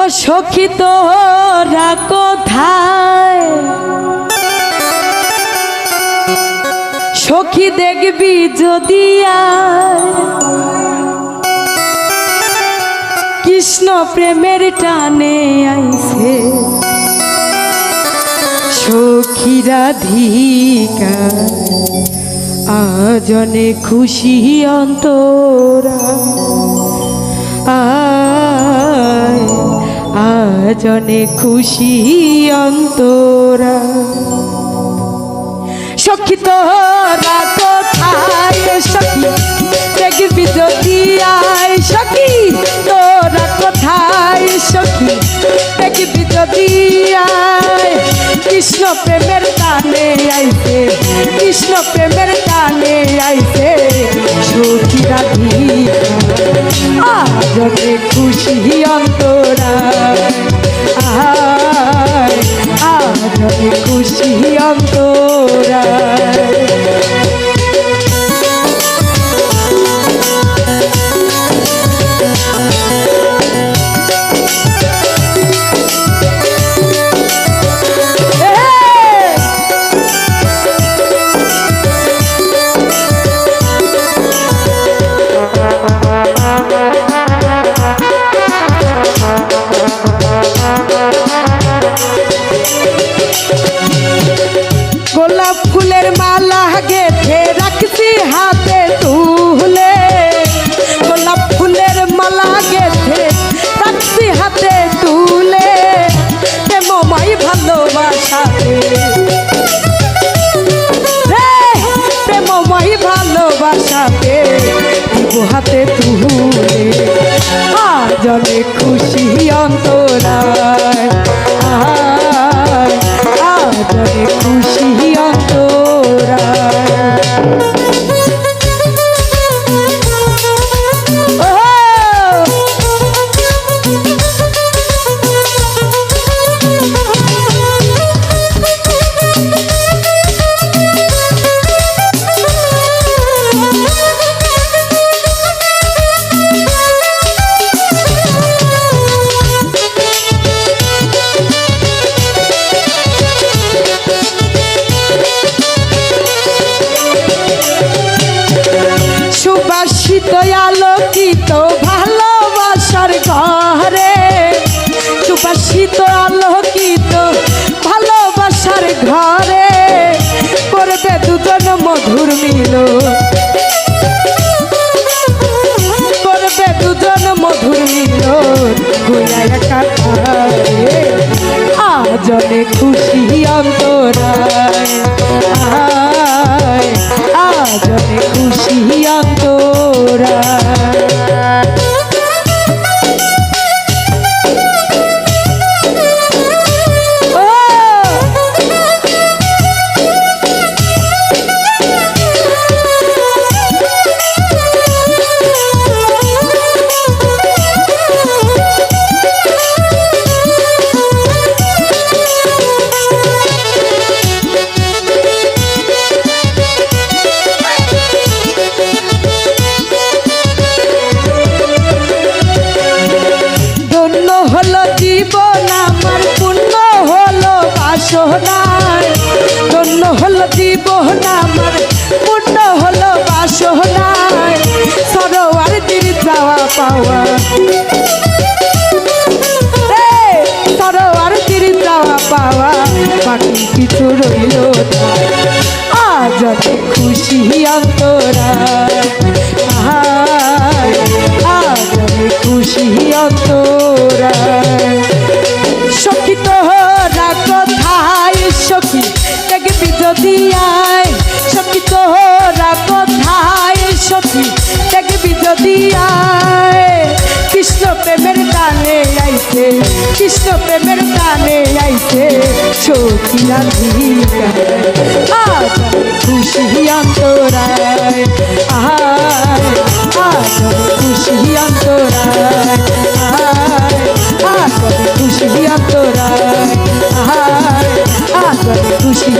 ও সখী তোরা কোথায়? সখী দেখবি যদি কৃষ্ণ প্রেমের টানে আইছে। সখী রাধিকা, আজনে খুশি অন্তরা। আজনে খুশি অন্তরা। সখী তোরা কোথায় সখী? যদি আয় সখী, তোরা কোথায় সখী? দেখবি যদি আয়, কৃষ্ণ প্রেমের টানে আইছে, কৃষ্ণ প্রেমের টানে আইছে। সখী রাধিকা আজনে খুশি অন্তরা। খুশি অন্তরা হাতে তুলে। আজনে খুশি অন্তরায় সুবাসিত আলোকিত ভালোবাসার ঘরে, সুবাসিত আলোকিত ভালোবাসার ঘরে করবে দুজন মধুর মিল। করবে দুজন মধুর মিল। আজনে খুশি অন্তরায়। আয়, আজনে খুশি অন্তরায়। ধন্য হলো জীবন, আমার পূর্ণ হলো বাসনায়। ধন্য হলো জীবন, আমার পূর্ণ হলো বাসনায়। সরোয়ার দিন যাওয়া পাওয়া। সরোয়ার দিন যাওয়া পাওয়া। রইল আজ খুশি অন্তরায়। খুশি অন্তরায় সখী তোরা কোথায়? সখী, দেখবি যদি আয়। সখী তোরা কোথায়? সখী, দেখবি যদি আয়। কৃষ্ণ প্রেমের গানে আইছে, কৃষ্ণ প্রেমের গানে আইছে। সখী রাধিকা, আজ আমি খুশি অন্তরায় আর কবে খুশি অন্তরায় আর কবে খুশি